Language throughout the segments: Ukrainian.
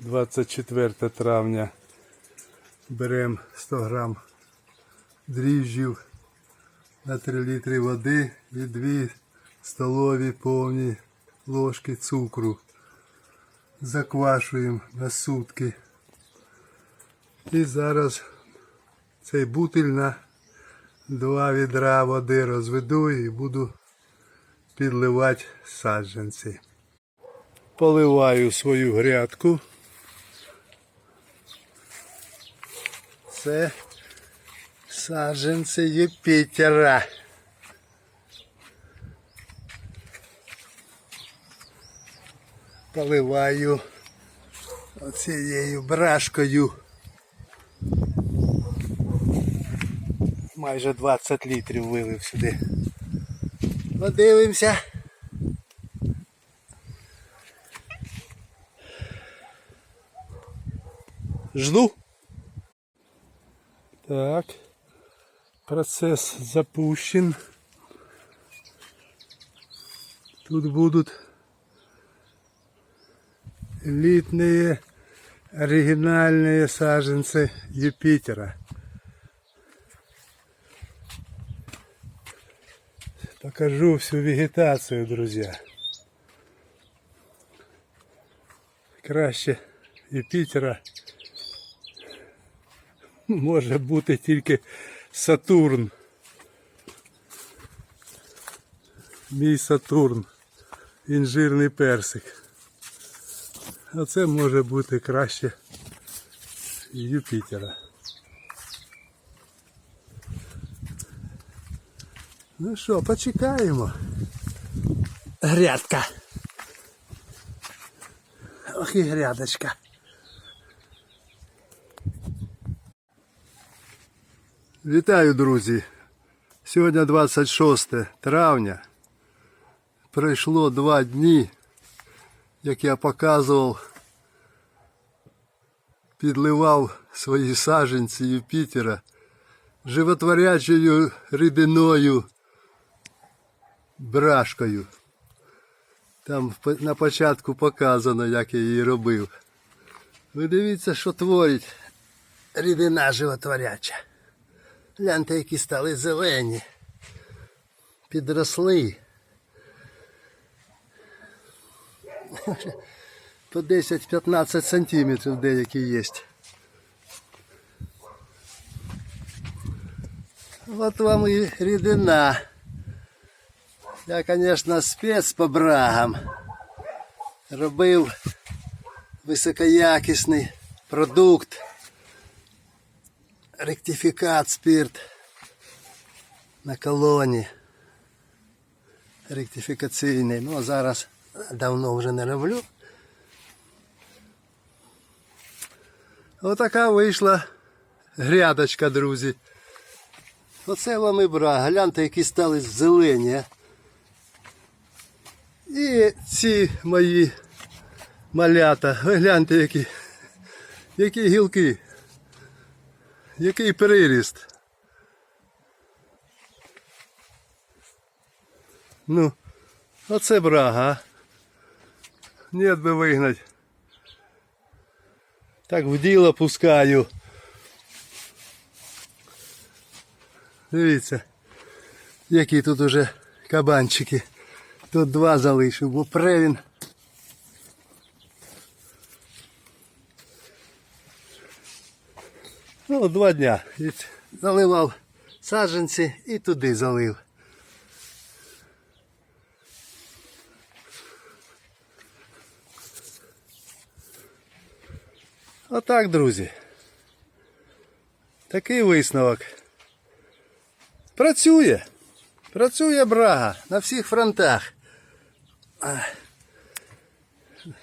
24 травня. Беремо 100 грам дріжджів на 3 літри води і 2 столові повні ложки цукру. Заквашуємо на сутки. І зараз цей бутиль на два відра води розведу і буду підливати саджанці. Поливаю свою грядку. Це саджанці Юпітера. Поливаю оцією брашкою. Майже 20 літрів вилив сюди. Подивимося. Жду. Так. Процесс запущен. Тут будут элитные оригинальные саженцы Юпитера. Покажу всю вегетацию, друзья. Краще Юпітера може бути тільки Сатурн. Мій Сатурн. Інжирний персик. А це може бути краще Юпітера. Ну що, почекаємо. Грядка. Ох і грядочка. Вітаю, друзі! Сьогодні 26 травня. Пройшло два дні, як я показував, підливав свої саженці Юпітера животворячою рідиною брашкою. Там на початку показано, як я її робив. Ви дивіться, що творить рідина животворяча. Гляньте, які стали зелені. Підросли. По 10-15 сантиметрів деякі є. От вам і рідина. Я, звісно, спец по брагам. Робив високоякісний продукт. Ректифікат спирт на колоні. Ректифікаційний. Ну, а зараз давно вже не роблю. Отака вийшла грядочка, друзі. Оце вам і бра. Гляньте, які стали зелені. І ці мої малята. Гляньте, які, які гілки. Який приріст. Ну, оце брага. а. Нет би вигнать. Так в діло пускаю. Дивіться, які тут уже кабанчики. Тут два залишив, бо пре Ну, два дня. Заливав саджанці і туди залив. Отак, друзі. Такий висновок. Працює. Працює брага на всіх фронтах.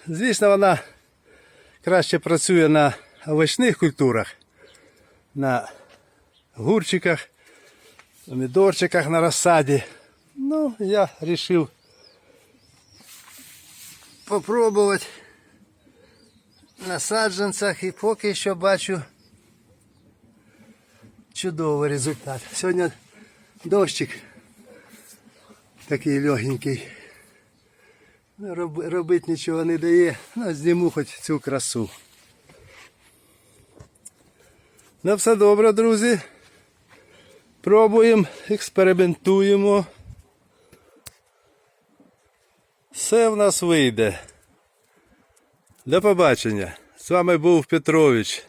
Звісно, вона краще працює на овочних культурах, на гурчиках, помідорчиках на розсаді. Ну, я вирішив попробувати на саджанцях і поки що бачу чудовий результат. Сьогодні дощик такий легенький. Роб, робити нічого не дає. Ну, зніму хоч цю красу. Ну, все добре, друзі. Пробуємо, експериментуємо. Все в нас вийде. До побачення. З вами був Петрович.